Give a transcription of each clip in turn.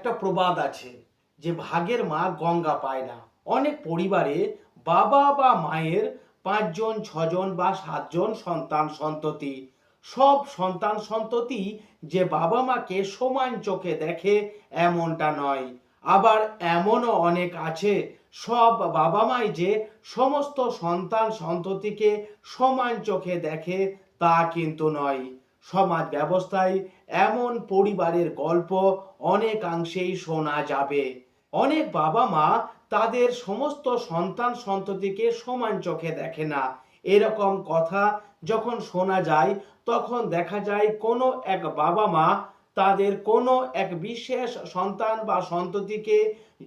একটা প্রবাদ আছে যে ভাগের মা গঙ্গা পায় না। অনেক পরিবারে বাবা বা মায়ের পাঁচজন, ছজন বা সাতজন সন্তান সন্ততি। সব সন্তান সন্ততি যে বাবা মাকে সমান চোখে দেখে এমনটা নয়। আবার এমনও অনেক আছে সব বাবা মাই যে সমস্ত সন্তান সন্ততিকে সমান চোখে দেখে তা কিন্তু নয়। সমাজ ব্যবস্থায় এমন পরিবারের গল্প অনেকাংশেই শোনা যাবে। অনেক বাবা মা তাদের সমস্ত সন্তান সন্ততিকে সমান চোখে দেখে না। এরকম কথা যখন শোনা যায়, তখন দেখা যায় কোনো এক বাবা মা তাদের কোনো এক বিশেষ সন্তান বা সন্ততিকে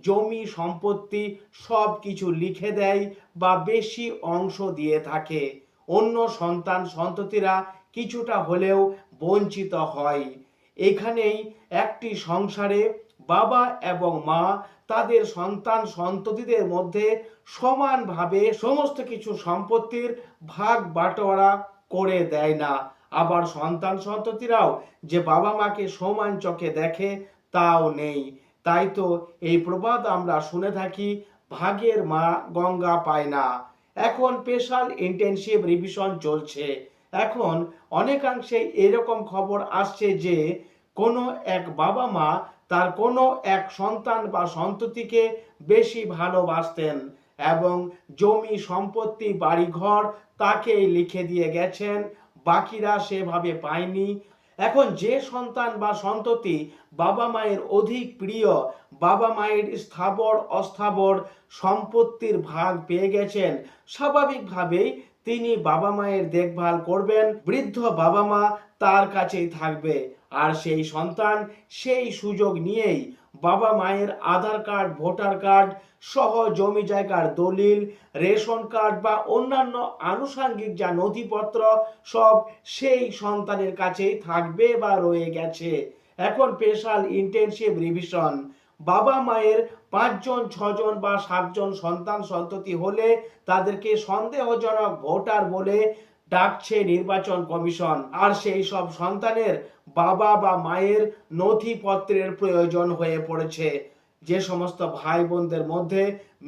জমি, সম্পত্তি সব কিছু লিখে দেয় বা বেশি অংশ দিয়ে থাকে। অন্য সন্তান সন্ততিরা কিছুটা হলেও বঞ্চিত হয়। এখানেই একটি সংসারে বাবা এবং মা তাদের সন্তান সন্ততিদের মধ্যে সমানভাবে সমস্ত কিছু সম্পত্তির ভাগ বাটোয়ারা করে দেয় না। আবার সন্তান সন্ততিরাও যে বাবা মাকে সমান চোখে দেখে তাও নেই। তাই তো এই প্রবাদ আমরা শুনে থাকি, ভাগের মা গঙ্গা পায় না। এখন স্পেশাল ইন্টেনসিভ রিভিশন চলছে। এখন অনেকাংশে এরকম খবর আসছে যে কোনো এক বাবা মা তার কোনো এক সন্তান বা সন্ততিকে বেশি ভালোবাসতেন এবং জমি সম্পত্তি, বাড়িঘর তাকেই লিখে দিয়ে গেছেন। বাকিরা সেভাবে পায়নি। এখন যে সন্তান বা সন্ততি বাবা মায়ের অধিক প্রিয় বাবা মায়ের স্থাবর, অস্থাবর সম্পত্তির ভাগ পেয়ে গেছেন। স্বাভাবিকভাবেই তিনি বাবা মায়ের দেখভাল করবেন, বৃদ্ধ বাবা মা তার কাছেই থাকবে। আর সেই সন্তান সেই সুযোগ নিয়েই বাবা মায়ের আধার কার্ড, ভোটার কার্ড সহ জমি জায়গার দলিল, রেশন কার্ড বা অন্যান্য আনুষাঙ্গিক যা নথিপত্র সব সেই সন্তানের কাছেই থাকবে বা রয়ে গেছে। এখন স্পেশাল ইন্টেনসিভ রিভিশন। বাবা মায়ের পাঁচজন, ছজন বা সাতজন সন্তান, সন্ততি হলে তাদেরকে সন্দেহজনক ভোটার বলে ডাকছে নির্বাচন কমিশন। আর সেই সব সন্তানের বাবা বা মায়ের নথিপত্রের প্রয়োজন হয়ে পড়েছে। যে সমস্ত ভাই বোনদের মধ্যে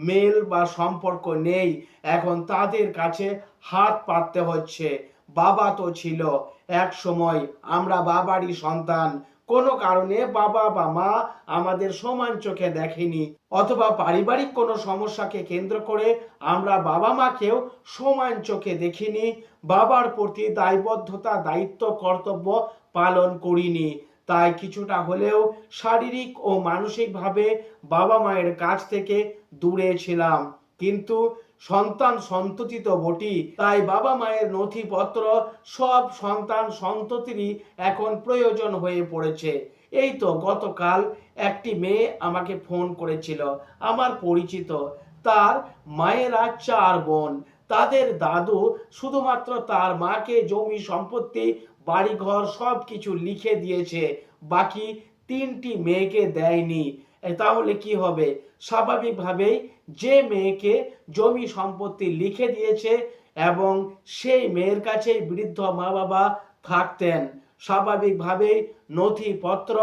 মেল বা সম্পর্ক নেই, এখন তাদের কাছে হাত পাততে হচ্ছে। বাবা তো ছিল। এক সময় আমরা বাবারই সন্তান কোনো কারণে বাবা বা মা আমাদের সমান চোখে দেখেনি, অথবা পারিবারিক কোনো সমস্যাকে কেন্দ্র করে আমরা বাবা মাকেও সমান চোখে দেখিনি, বাবার প্রতি দায়বদ্ধতা, দায়িত্ব, কর্তব্য পালন করিনি। তাই কিছুটা হলেও শারীরিক ও মানসিকভাবে বাবা মায়ের কাছ থেকে দূরে ছিলাম। কিন্তু সন্তান সন্ততি তো বটি। তাই বাবা মায়ের নথিপত্র, সব সন্তান সন্ততিরই এখন প্রয়োজন হয়ে পড়েছে। এই তো গতকাল একটি মেয়ে আমাকে ফোন করেছিল, আমার পরিচিত। তার মায়েরা চার বোন। তাদের দাদু শুধুমাত্র তার মাকে জমি সম্পত্তি, বাড়িঘর সব কিছু লিখে দিয়েছে। বাকি তিনটি মেয়েকে দেয়নি। তাহলে কি হবে? স্বাভাবিকভাবেই যে মেয়েকে জমি সম্পত্তি লিখে দিয়েছে এবং সেই মেয়ের কাছেই বৃদ্ধ মা বাবা থাকতেন। স্বাভাবিকভাবেই নথিপত্র,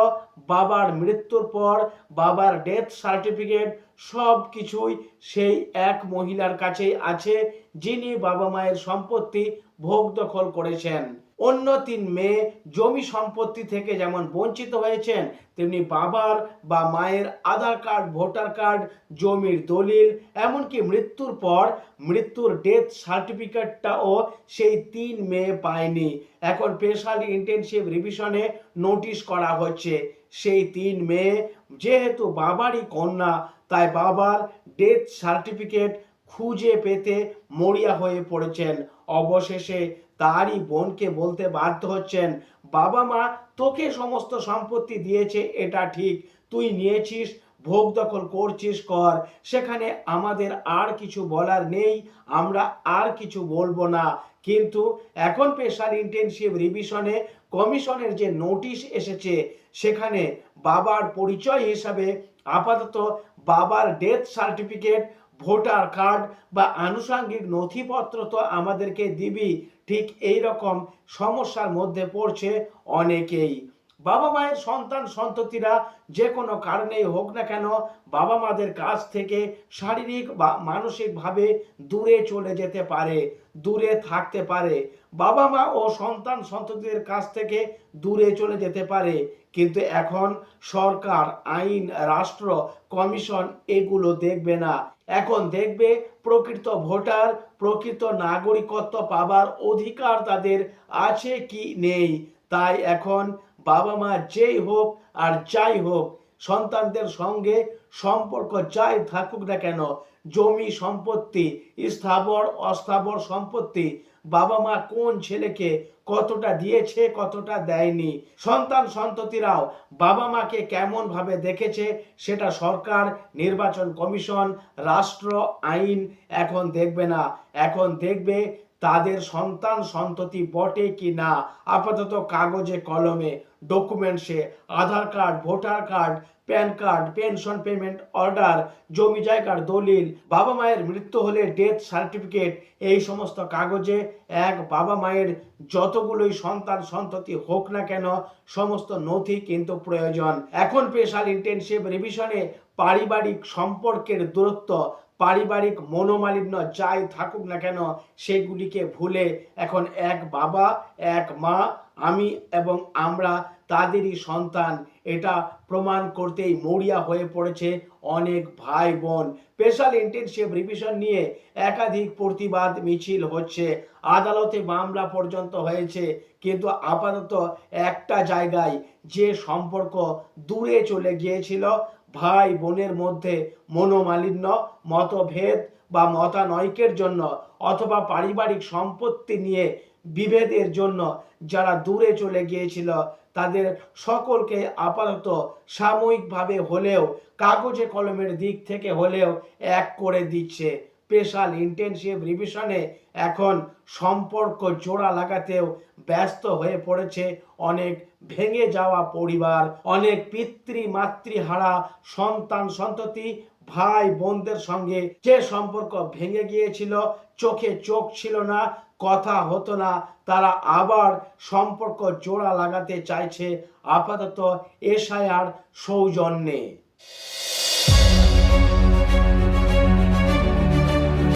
বাবার মৃত্যুর পর, বাবার ডেথ সার্টিফিকেট সব কিছুই সেই এক মহিলার কাছেই আছে যিনি বাবা মায়ের সম্পত্তি ভোগ দখল করেছেন। অন্য তিন মেয়ে জমি সম্পত্তি থেকে যেমন বঞ্চিত হয়েছেন, তেমনি বাবার বা মায়ের আধার কার্ড, ভোটার কার্ড, জমির দলিল, এমনকি মৃত্যুর পর মৃত্যুর ডেথ সার্টিফিকেটটাও সেই তিন মেয়ে পায়নি। এখন স্পেশাল ইন্টেনসিভ রিভিশনে নোটিশ করা হচ্ছে, সেই তিন মেয়ে যেহেতু বাবারই কন্যা, তাই বাবার ডেথ সার্টিফিকেট খুঁজে পেতে মরিয়া হয়ে পড়েছেন। অবশেষে তারই বোনকে বলতে বাধ্য হচ্ছেন, বাবা মা, তোকে সমস্ত সম্পত্তি দিয়েছে, এটা ঠিক। তুই নিয়েছিস, ভোগ দখল করছিস কর। সেখানে আমাদের আর কিছু বলার নেই, আমরা আর কিছু বলব না। কিন্তু এখন স্পেশাল ইন্টেনসিভ রিভিশনে কমিশনের যে নোটিশ এসেছে, সেখানে বাবার পরিচয় হিসাবে আপাতত বাবার ডেথ সার্টিফিকেট ভোটার কার্ড বা আনুষাঙ্গিক নথিপত্র তো আমাদেরকে দিবি। ঠিক এই রকম সমস্যার মধ্যে পড়ছে অনেকেই। বাবা মায়ের সন্তান, সন্ততিরা যে কোনো কারণেই হোক না কেন বাবা মাদের কাছ থেকে শারীরিক বা মানসিকভাবে দূরে চলে যেতে পারে, দূরে থাকতে পারে। বাবা মা ও সন্তান, সন্ততিদের কাছ থেকে দূরে চলে যেতে পারে। কিন্তু এখন সরকার, আইন, রাষ্ট্র, কমিশন এগুলো দেখবে না। এখন দেখবে প্রকৃত ভোটার, প্রকৃত নাগরিকত্ব পাবার অধিকার তাদের আছে কি নেই। তাই এখন বাবা মা যেই হোক আর যাই হোক, সন্তানদের সঙ্গে সম্পর্ক যাই থাকুক না কেন, জমি সম্পত্তি, স্থাবর, অস্থাবর সম্পত্তি, বাবা মা কোন ছেলেকে কতটা দিয়েছে, কতটা দেয়নি, সন্তান সন্ততিরাও বাবা মাকে কেমন ভাবে দেখেছে, সেটা সরকার, নির্বাচন কমিশন, রাষ্ট্র, আইন এখন দেখবে না। এখন দেখবে তাদের সন্তান সন্ততি বটে কি না? আপাতত কাগজে, কলমে, ডকুমেন্টসে, Aadhaar card, voter card, PAN card, pension payment order, জমি জায়গার দলিল, বাবা মায়ের মৃত্যু হলে ডেথ সার্টিফিকেট, এই সমস্ত কাগজে এক বাবা মায়ের যতগুলোই সন্তান সন্ততি হোক না কেন, সমস্ত নথি কিন্তু প্রয়োজন। এখন স্পেশাল ইন্টেনসিভ রিভিশনে পারিবারিক সম্পর্কের দূরত্ব পারিবারিক মনোমালিন্য যাই থাকুক না কেন, সেগুলিকে ভুলে এখন এক বাবা, এক মা, আমি এবং আমরা তাদেরই সন্তান। এটা প্রমাণ করতেই মরিয়া হয়ে পড়েছে অনেক ভাই বোন। স্পেশাল ইন্টেনসিভ রিভিশন নিয়ে একাধিক প্রতিবাদ মিছিল হচ্ছে। আদালতে মামলা পর্যন্ত হয়েছে, কিন্তু আপাতত একটা জায়গায় যে সম্পর্ক দূরে চলে গিয়েছিল ভাই বোনের মধ্যে মনোমালিন্য, মতভেদ বা মতানৈক্যের জন্য অথবা পারিবারিক সম্পত্তি নিয়ে বিভেদের জন্য যারা দূরে চলে গিয়েছিল, তাদের সকলকে আপাতত সাময়িকভাবে হলেও, কাগজে কলমের দিক থেকে হলেও এক করে দিচ্ছে। স্পেশাল ইন্টেনসিভ রিভিশনে এখন সম্পর্ক জোড়া লাগাতেও ব্যস্ত হয়ে পড়েছে অনেক ভেঙে যাওয়া পরিবার, অনেক পিতৃ, মাতৃহারা, সন্তান, সন্ততি, ভাই বোনদের সঙ্গে যে সম্পর্ক ভেঙে গিয়েছিল, চোখে চোখ ছিল না, কথা হতো না, তারা আবার সম্পর্ক জোড়া লাগাতে চাইছে আপাতত এসআইআর সৌজন্যে।